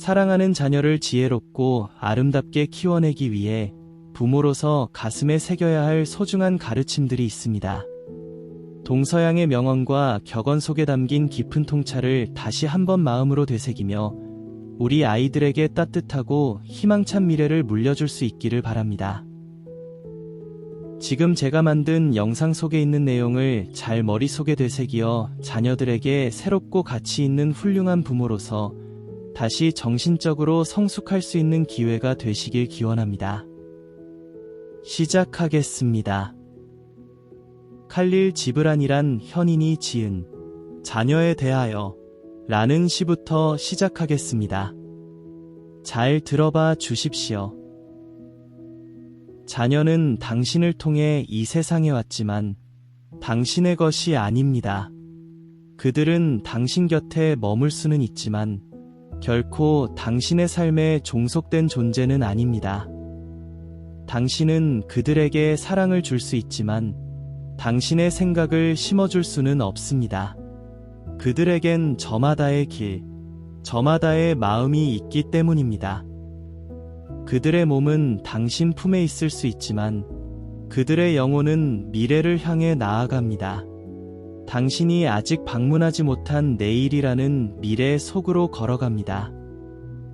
사랑하는 자녀를 지혜롭고 아름답게 키워내기 위해 부모로서 가슴에 새겨야 할 소중한 가르침들이 있습니다. 동서양의 명언과 격언 속에 담긴 깊은 통찰을 다시 한번 마음으로 되새기며 우리 아이들에게 따뜻하고 희망찬 미래를 물려줄 수 있기를 바랍니다. 지금 제가 만든 영상 속에 있는 내용을 잘 머릿속에 되새기어 자녀들에게 새롭고 가치 있는 훌륭한 부모로서 다시 정신적으로 성숙할 수 있는 기회가 되시길 기원합니다. 시작하겠습니다. 칼릴 지브란이란 현인이 지은 자녀에 대하여 라는 시부터 시작하겠습니다. 잘 들어봐 주십시오. 자녀는 당신을 통해 이 세상에 왔지만 당신의 것이 아닙니다. 그들은 당신 곁에 머물 수는 있지만 결코 당신의 삶에 종속된 존재는 아닙니다. 당신은 그들에게 사랑을 줄 수 있지만 당신의 생각을 심어줄 수는 없습니다. 그들에겐 저마다의 길, 저마다의 마음이 있기 때문입니다. 그들의 몸은 당신 품에 있을 수 있지만 그들의 영혼은 미래를 향해 나아갑니다. 당신이 아직 방문하지 못한 내일이라는 미래의 속으로 걸어갑니다.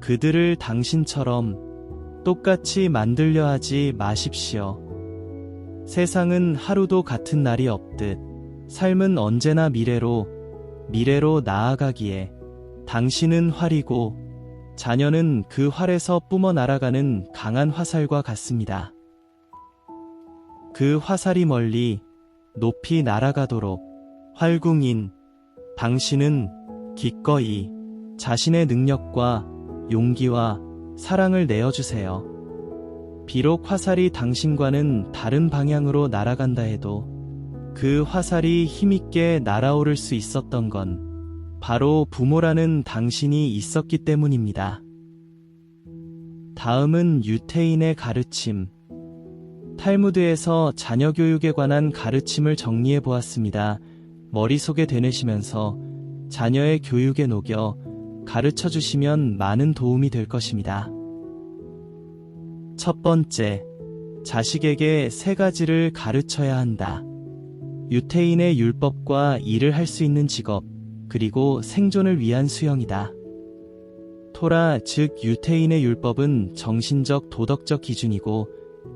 그들을 당신처럼 똑같이 만들려 하지 마십시오. 세상은 하루도 같은 날이 없듯 삶은 언제나 미래로, 미래로 나아가기에 당신은 활이고 자녀는 그 활에서 뿜어 날아가는 강한 화살과 같습니다. 그 화살이 멀리 높이 날아가도록 활궁인 당신은 기꺼이 자신의 능력과 용기와 사랑을 내어주세요. 비록 화살이 당신과는 다른 방향으로 날아간다 해도 그 화살이 힘있게 날아오를 수 있었던 건 바로 부모라는 당신이 있었기 때문입니다. 다음은 유태인의 가르침. 탈무드에서 자녀 교육에 관한 가르침을 정리해 보았습니다. 머릿속에 되뇌시면서 자녀의 교육에 녹여 가르쳐 주시면 많은 도움이 될 것입니다. 첫 번째, 자식에게 세 가지를 가르쳐야 한다. 유태인의 율법과 일을 할 수 있는 직업, 그리고 생존을 위한 수영이다. 토라, 즉 유태인의 율법은 정신적 도덕적 기준이고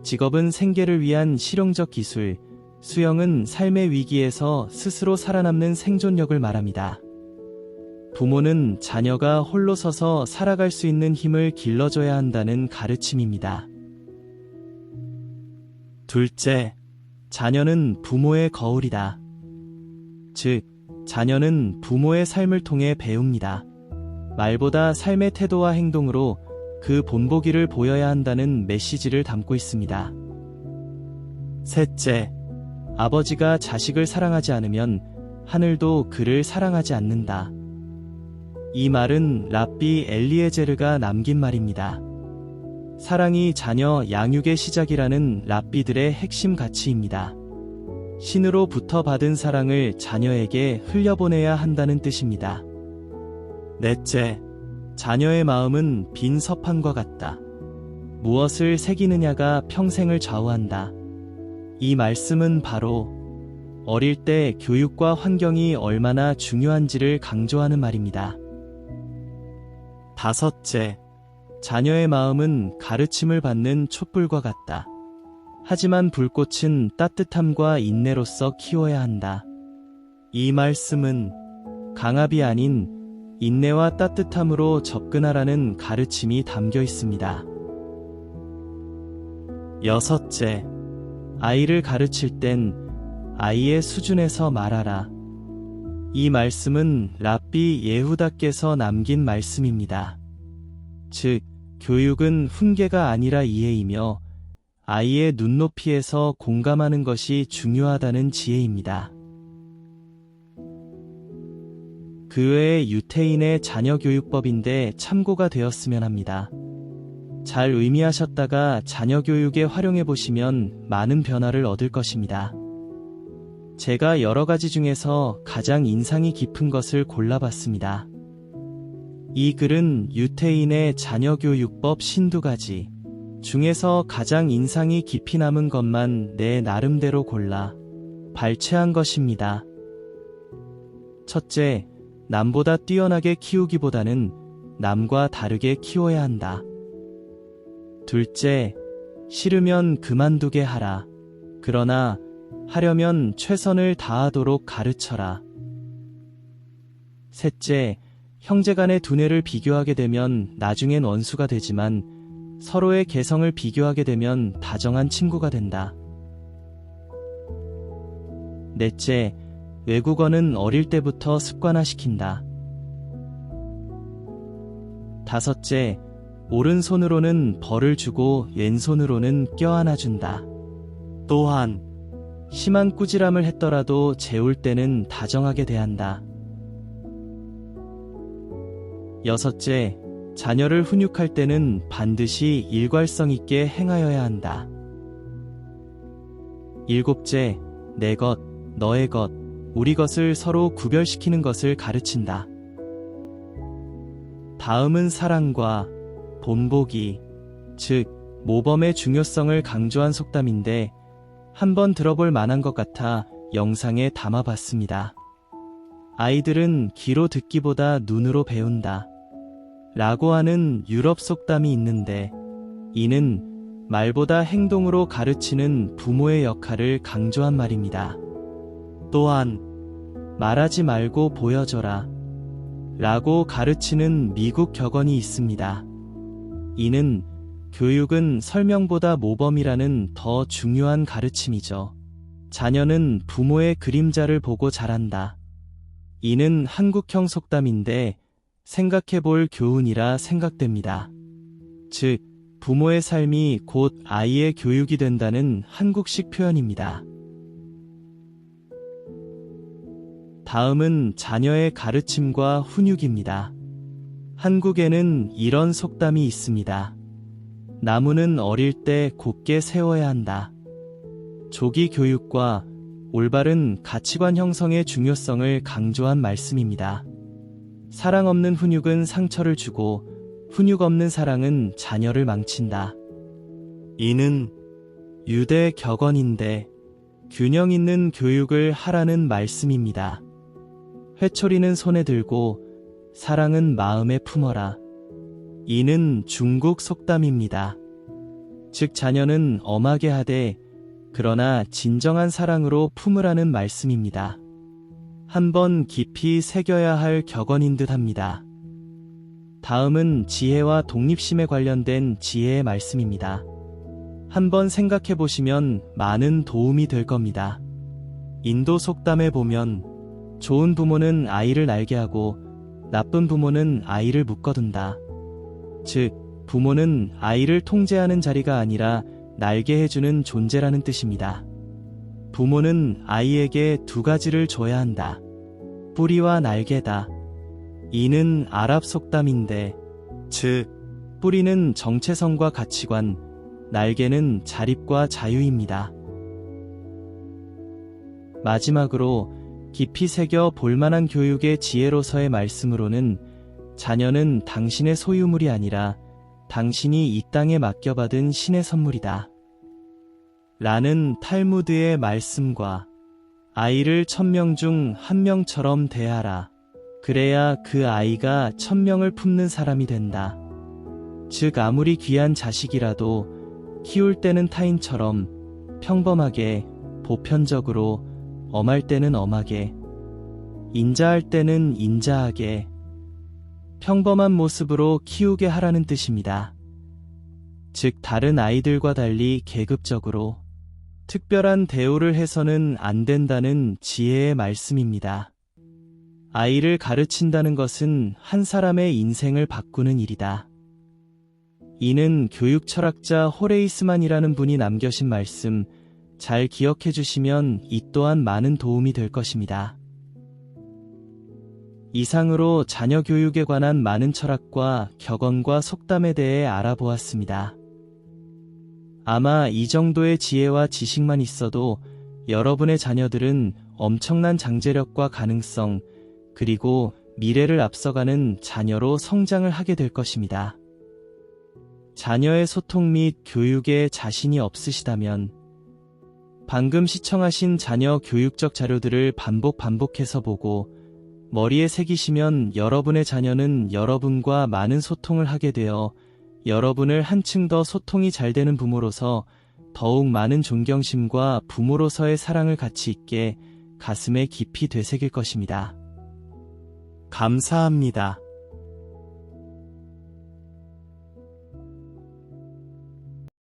직업은 생계를 위한 실용적 기술, 수영은 삶의 위기에서 스스로 살아남는 생존력을 말합니다. 부모는 자녀가 홀로 서서 살아갈 수 있는 힘을 길러줘야 한다는 가르침입니다. 둘째, 자녀는 부모의 거울이다. 즉, 자녀는 부모의 삶을 통해 배웁니다. 말보다 삶의 태도와 행동으로 그 본보기를 보여야 한다는 메시지를 담고 있습니다. 셋째, 아버지가 자식을 사랑하지 않으면 하늘도 그를 사랑하지 않는다. 이 말은 랍비 엘리에제르가 남긴 말입니다. 사랑이 자녀 양육의 시작이라는 랍비들의 핵심 가치입니다. 신으로부터 받은 사랑을 자녀에게 흘려보내야 한다는 뜻입니다. 넷째, 자녀의 마음은 빈 서판과 같다. 무엇을 새기느냐가 평생을 좌우한다. 이 말씀은 바로 어릴 때 교육과 환경이 얼마나 중요한지를 강조하는 말입니다. 다섯째, 자녀의 마음은 가르침을 받는 촛불과 같다. 하지만 불꽃은 따뜻함과 인내로서 키워야 한다. 이 말씀은 강압이 아닌 인내와 따뜻함으로 접근하라는 가르침이 담겨 있습니다. 여섯째, 아이를 가르칠 땐 아이의 수준에서 말하라. 이 말씀은 랍비 예후다께서 남긴 말씀입니다. 즉, 교육은 훈계가 아니라 이해이며 아이의 눈높이에서 공감하는 것이 중요하다는 지혜입니다. 그 외에 유태인의 자녀교육법인데 참고가 되었으면 합니다. 잘 의미하셨다가 자녀 교육에 활용해 보시면 많은 변화를 얻을 것입니다. 제가 여러 가지 중에서 가장 인상이 깊은 것을 골라봤습니다. 이 글은 유태인의 자녀교육법 신두가지 중에서 가장 인상이 깊이 남은 것만 내 나름대로 골라 발췌한 것입니다. 첫째, 남보다 뛰어나게 키우기보다는 남과 다르게 키워야 한다. 둘째, 싫으면 그만두게 하라. 그러나 하려면 최선을 다하도록 가르쳐라. 셋째, 형제 간의 두뇌를 비교하게 되면 나중엔 원수가 되지만 서로의 개성을 비교하게 되면 다정한 친구가 된다. 넷째, 외국어는 어릴 때부터 습관화시킨다. 다섯째, 오른손으로는 벌을 주고 왼손으로는 껴안아준다. 또한, 심한 꾸지람을 했더라도 재울 때는 다정하게 대한다. 여섯째, 자녀를 훈육할 때는 반드시 일괄성 있게 행하여야 한다. 일곱째, 내 것, 너의 것, 우리 것을 서로 구별시키는 것을 가르친다. 다음은 사랑과 본보기, 즉, 모범의 중요성을 강조한 속담인데, 한번 들어볼 만한 것 같아 영상에 담아봤습니다. 아이들은 귀로 듣기보다 눈으로 배운다. 라고 하는 유럽 속담이 있는데, 이는 말보다 행동으로 가르치는 부모의 역할을 강조한 말입니다. 또한, 말하지 말고 보여줘라. 라고 가르치는 미국 격언이 있습니다. 이는 교육은 설명보다 모범이라는 더 중요한 가르침이죠. 자녀는 부모의 그림자를 보고 자란다. 이는 한국형 속담인데 생각해 볼 교훈이라 생각됩니다. 즉, 부모의 삶이 곧 아이의 교육이 된다는 한국식 표현입니다. 다음은 자녀의 가르침과 훈육입니다. 한국에는 이런 속담이 있습니다. 나무는 어릴 때 곧게 세워야 한다. 조기 교육과 올바른 가치관 형성의 중요성을 강조한 말씀입니다. 사랑 없는 훈육은 상처를 주고 훈육 없는 사랑은 자녀를 망친다. 이는 유대 격언인데 균형 있는 교육을 하라는 말씀입니다. 회초리는 손에 들고 사랑은 마음에 품어라. 이는 중국 속담입니다. 즉 자녀는 엄하게 하되 그러나 진정한 사랑으로 품으라는 말씀입니다. 한번 깊이 새겨야 할 격언인 듯 합니다. 다음은 지혜와 독립심에 관련된 지혜의 말씀입니다. 한번 생각해 보시면 많은 도움이 될 겁니다. 인도 속담에 보면 좋은 부모는 아이를 날게 하고 나쁜 부모는 아이를 묶어둔다. 즉, 부모는 아이를 통제하는 자리가 아니라 날게 해주는 존재라는 뜻입니다. 부모는 아이에게 두 가지를 줘야 한다. 뿌리와 날개다. 이는 아랍 속담인데, 즉, 뿌리는 정체성과 가치관, 날개는 자립과 자유입니다. 마지막으로 깊이 새겨 볼만한 교육의 지혜로서의 말씀으로는 자녀는 당신의 소유물이 아니라 당신이 이 땅에 맡겨받은 신의 선물이다. 라는 탈무드의 말씀과 아이를 천명 중 한 명처럼 대하라. 그래야 그 아이가 천명을 품는 사람이 된다. 즉, 아무리 귀한 자식이라도 키울 때는 타인처럼 평범하게, 보편적으로, 엄할 때는 엄하게, 인자할 때는 인자하게, 평범한 모습으로 키우게 하라는 뜻입니다. 즉, 다른 아이들과 달리 계급적으로 특별한 대우를 해서는 안 된다는 지혜의 말씀입니다. 아이를 가르친다는 것은 한 사람의 인생을 바꾸는 일이다. 이는 교육 철학자 호레이스만이라는 분이 남겨신 말씀, 잘 기억해 주시면 이 또한 많은 도움이 될 것입니다. 이상으로 자녀 교육에 관한 많은 철학과 격언과 속담에 대해 알아보았습니다. 아마 이 정도의 지혜와 지식만 있어도 여러분의 자녀들은 엄청난 장제력과 가능성, 그리고 미래를 앞서가는 자녀로 성장을 하게 될 것입니다. 자녀의 소통 및 교육에 자신이 없으시다면 방금 시청하신 자녀 교육적 자료들을 반복 반복해서 보고 머리에 새기시면 여러분의 자녀는 여러분과 많은 소통을 하게 되어 여러분을 한층 더 소통이 잘 되는 부모로서 더욱 많은 존경심과 부모로서의 사랑을 같이 있게 가슴에 깊이 되새길 것입니다. 감사합니다.